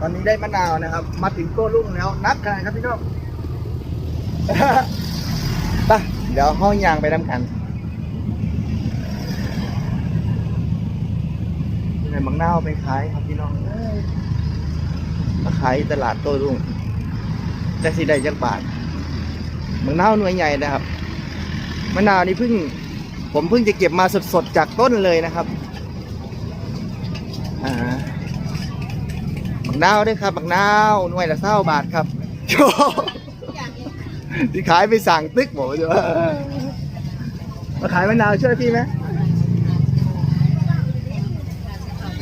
ตอนนี้ได้มะนาวนะครับ มาถึงโต้รุ่งแล้ว นับขนาดครับพี่น้องไปเดี๋ยวห้องยางไปน้ำกันในบางนาวไปขายครับพี่น้องมาขายตลาดโต้รุ่งจะสิได้จักบาทบางนาวหน่วยใหญ่นะครับ มะนาวนี่เพิ่ง ผมเพิ่งจะเก็บมาสดๆจากต้นเลยนะครับ อ่า นาวด้วยครับบักนาวหน่วยละเศร้าบาทครับโอ้ที่ขายไปสั่งตึกบอกว่าจะว่ามาขายมะนาวช่วยพี่ไหม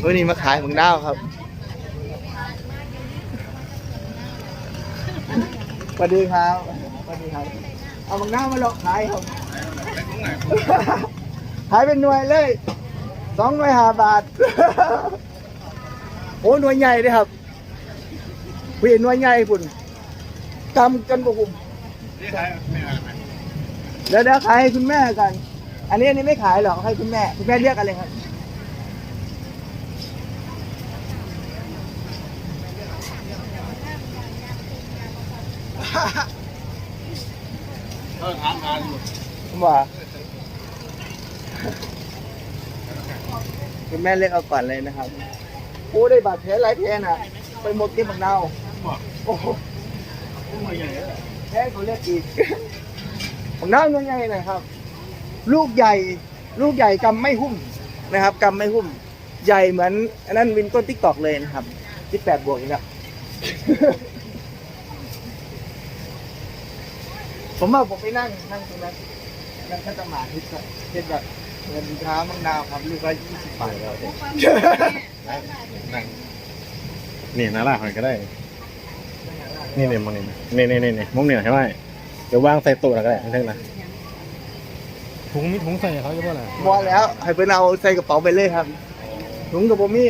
วันนี้มาขายบักนาวครับสวัสดีครับสวัสดีครับ เอาบักนาวมาหลอกขายครับขายเป็นหน่วยเลยสองหน่วยห้าบาท โอ้หน่วยใหญ่เลยครับ เวียนหน่วยใหญ่พุ่นกำกันบุกุมเดี๋ยวเดี๋ยวขายให้คุณแม่กัน อันนี้อันนี้ไม่ขายหรอกให้คุณแม่ คุณแม่เรียกอะไรครับเออทานทานอยู่ผมว่าคุณแม่เรียกเอาก่อนเลยนะครับ โอ้ได้บาดแผลหลายแผลน่ะ ไปหมดที่บักนาว บอกโอ้โหไม่ใหญ่เลยแพ้เขาเรียกอีกผมน้ายังไงนะครับ ลูกใหญ่ ลูกใหญ่กำไม่หุ้มนะครับกำไม่หุ้ม ใหญ่เหมือนอันนั้นวินต้นทิกตอกเลยนะครับที่แปดบวกอีกแล้วผมว่าผมไปนั่งนั่งตรงนั้นนั่งขัตมาธิก็เป็นแบบเงินค้ามังนาวครับลูกละยี่สิบบาทแล้วนั่งนี่นาลาหอยก็ได้ นี่เนี่ยมองนี่นี่นี่นี่นี่มุมเนี่ยใช่ไหมเดี๋ยววางใส่โต๊ะแล้วก็ได้ไม่ใช่นะถุงมีถุงใส่เขาจะว่าอะไรพอแล้วให้เพื่อนเอาใส่กระเป๋าไปเลยครับ ถุงกับผมมี่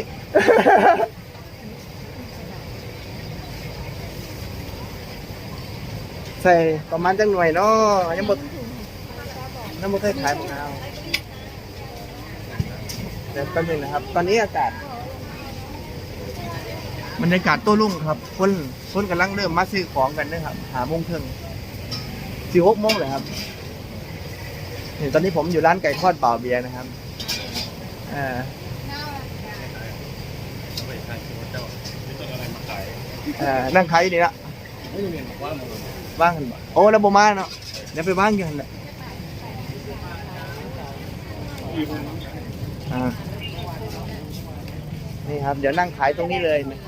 ใส่ประมาณจังหน่วยเนาะยังหมดยังหมดเคยขายมะนาวเดี๋ยวแป๊บนึงนะครับ ตอนนี้อากาศ บรรยากาศโต้รุ่งครับ คนคนกำลังเริ่มมาซื้อของกันนะครับ หาโมงครึ่งสี่หกโมงเลยครับนี่ตอนนี้ผมอยู่ร้านไก่ทอดเป่าเบียร์นะครับอ่าอ่านั่งขายอยู่นี่ละไม่มีบอกว่ามันว่างกันบ่โอ้แล้วบ่มาเนาะเดี๋ยวไปว่างอยู่หั่นแหละอ่านี่ครับ เดี๋ยวนั่งขายตรงนี้เลยนะ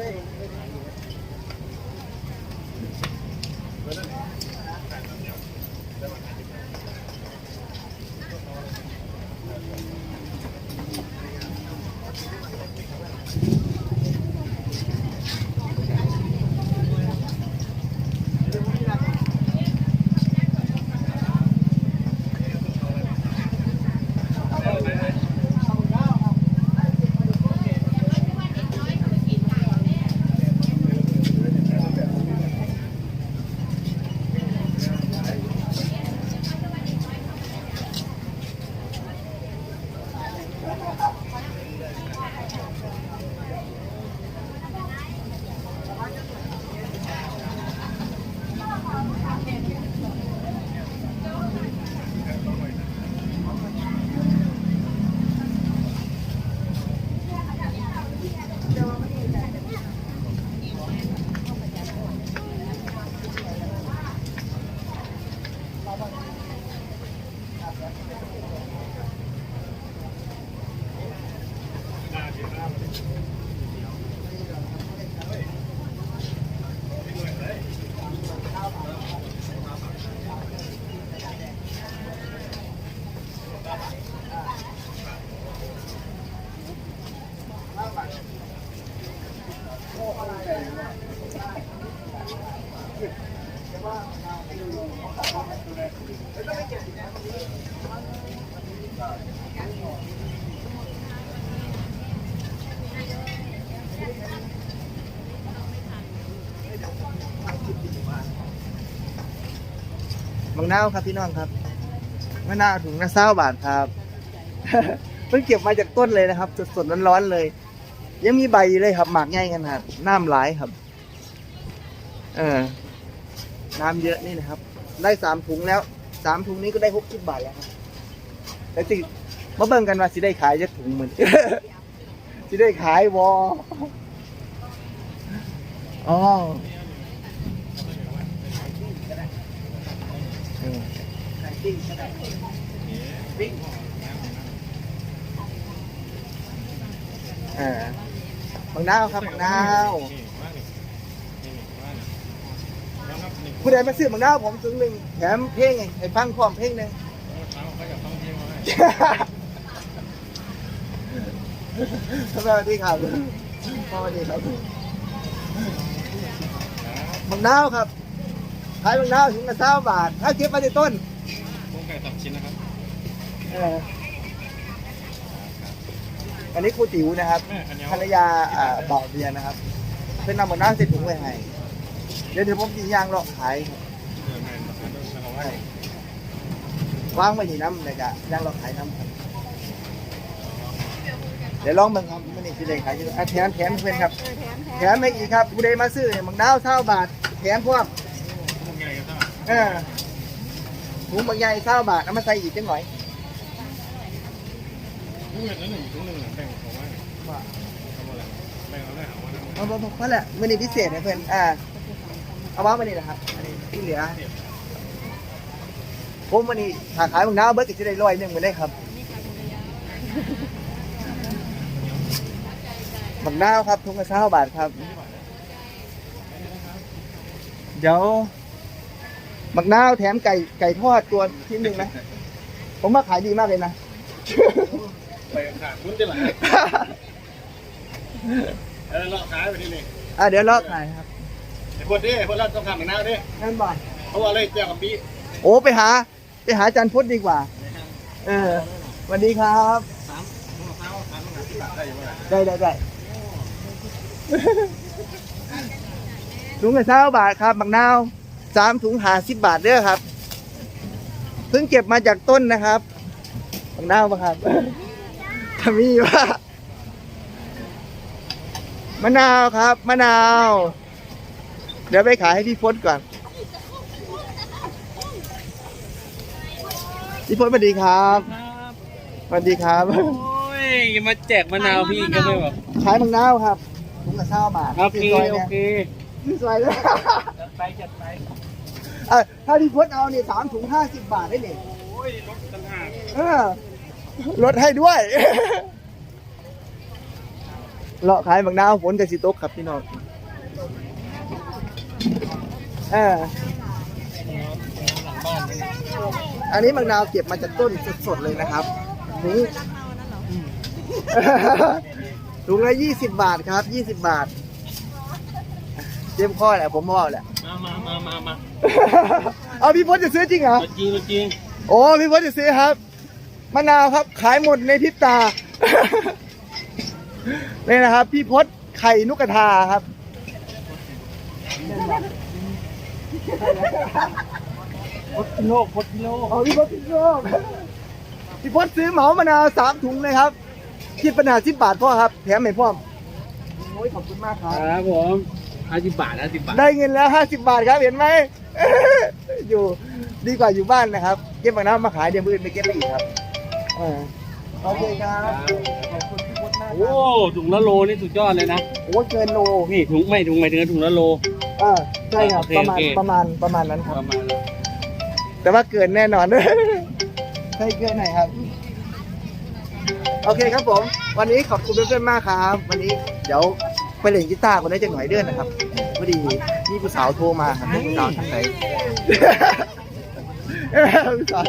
thing. มังนาวครับพี่น้องครับมะนาวถุงละเศร้าบาทครับ เพิ่งเก็บมาจากต้นเลยนะครับ สดๆร้อนๆเลย ยังมีใบเลยครับ หมากใหญ่ขนาดน้ำหลายครับ เออ น้ำเยอะนี่นะครับ ได้สามถุงแล้วสามถุงนี้ก็ได้หกสิบบาทแล้วครับแล้วสิมาเบิ่งกันว่าสิได้ขายจะถุงเหมือนสิได้ขายวออ๋อเออขาย ปิ้งก็ได้ปิ้งเออบังนาวครับบังนาวผู้ใดมาซื้อมังนาวผมถึงหนึ่งแถมเพลงไงให้ฟังพร้อมเพลงหนึ่งสวัสดีครับสวัสดีครับมังนาวครับ ขายมังนาวถึงละเก้าบาทถ้าเก็บมาในต้นโครงไก่สามชิ้นนะครับเอออันนี้ครูติ๋วนะครับแม่อันนี้ภรรยาอ่าบ่าวเบียร์นะครับเพิ่นนำมังนาวใส่ถุงไว้ให้เดี๋ยวเดี๋ยวผมกินย่างเลาะขายวางไว้ที่น้ำเลยกะย่างเลาะขายน้ำครับเดี๋ยวลองเบิ่งครับมันนี่สิเลยขายอยู่อะแถมแถมเพื่อนครับ แถมไม่อีกครับผู้ใดมาซื้อเนี่ยมังนาวเท่าบาทแถมพวก โครงไก่ก็ได้ เออถุงบางใหญ่เท่าบาทเอามาใส่อีกจังหน่อยนี่แบบนั้นหนึ่งถุงหนึ่งแบ่งของไว้ทำอะไรแบ่งเอาได้เอาไว้เอาเอาเพราะแหละมันนี่พิเศษนะเพื่อนอ่าเอาวางไว้นี่นะครับอันนี้ที่เหลือผมวันนี้ถ้าขายมังน้าเบิร์ดก็จะได้ร้อยหนึ่งไปได้ครับมังน้าวครับถุงละเท่าบาทครับ เดี๋ยว มักนาวแถมไก่ไก่ทอดตัวชิ้นหนึ่งนะผมว่าขายดีมากเลยนะ ไปขาดมุ้นได้หรอเออเลาะขายไปที่นี่อะเดี๋ยวลอกขายครับไอ้คนนี้คนเราต้องทำหนังหน้าดิงั้นบ่อยเพราะว่าเลยเจ้ากับปีโอ้ไปหา ไปหาอาจันพุทธดีกว่า เออสวัสดีครับสามถุงมะพร้าวสามถุงหนังที่บาทได้อยู่เมื่อไหร่ได้ได้ได้ถุงละเช้าบาทครับมักนาว สามถุงหาสิบบาทเด้อครับ เพิ่งเก็บมาจากต้นนะครับมักนาวปะครับทำมีว่ามะนาวครับ มะนาว เดี๋ยวไปขายให้พี่พศก่อน พี่พศสวัสดีครับสวัสดีครับ โอ้ยอย่ามาแจกมะนาวพี่ก็ไม่แบบขายมังนาวครับถุงละเช้าบาทโอเคซื้ซยโอนี่ยเคซื้อซอยเลย จัดไปจัดไป เออถ้าพี่พศเอาเนี่ยสามถุงห้าสิบบาทได้เนี่ยโอ้ยรถต่างหากเออลดให้ด้วย เลาะขายบางนาวฝนจะสิตกครับพี่น้องเอออันนี้บางนาวเก็บมาจากต้นสดๆเลยนะครับถุงถุงละยี่สิบบาทครับยี่สิบบาทเจ็บข้อแหละผมว่าแหละ มามามามามา เอาพี่พศจะซื้อจริงเหรอตัวจริงตัวจริงโอ้พี่พศจะซื้อครับมะนาวครับ ขายหมดในพริบตานี่นะครับ พี่พศไข่นุกกระทาครับพดกิโลพดกิโลเอาพี่พศพี่พศพี่พศซื้อเหมามะนาวสามถุงเลยครับคิดปัญหาสิบบาทพ่อครับ แถมให้พ่อมโอ้ยขอบคุณมากคครับรับผมห้าสิบบาทห้าสิบบาท ได้เงินแล้วห้าสิบบาทครับเห็นไหม อยู่ดีกว่าอยู่บ้านนะครับ เก็บมะนาวมาขายเดี๋ยวมืออื่นไปเก็บไปอีกครับเออโอเคครับขอบคุณพี่พศมากคโอ้รับถุงละโลนี่สุดยอดเลยนะโอ้เกินโลนี่ถุงไม่ถุงไม่ถึงถุงละโล เออใช่ครับโอเคประมาณโอเค ประมาณประมาณนั้นคปรับ ระมาณนั้นแต่ว่าเกินแน่นอนใช่เกินไหนครับ โอเคครับผม วันนี้ขอบคุณเพื่อนๆมากครับ วันนี้เดี๋ยวไปเล่นกีตาร์คนได้จะหน่อยเดือนนะครับพอดี มีผู้สาวโทรมาครับผู้สาวทางไหนผู้สาว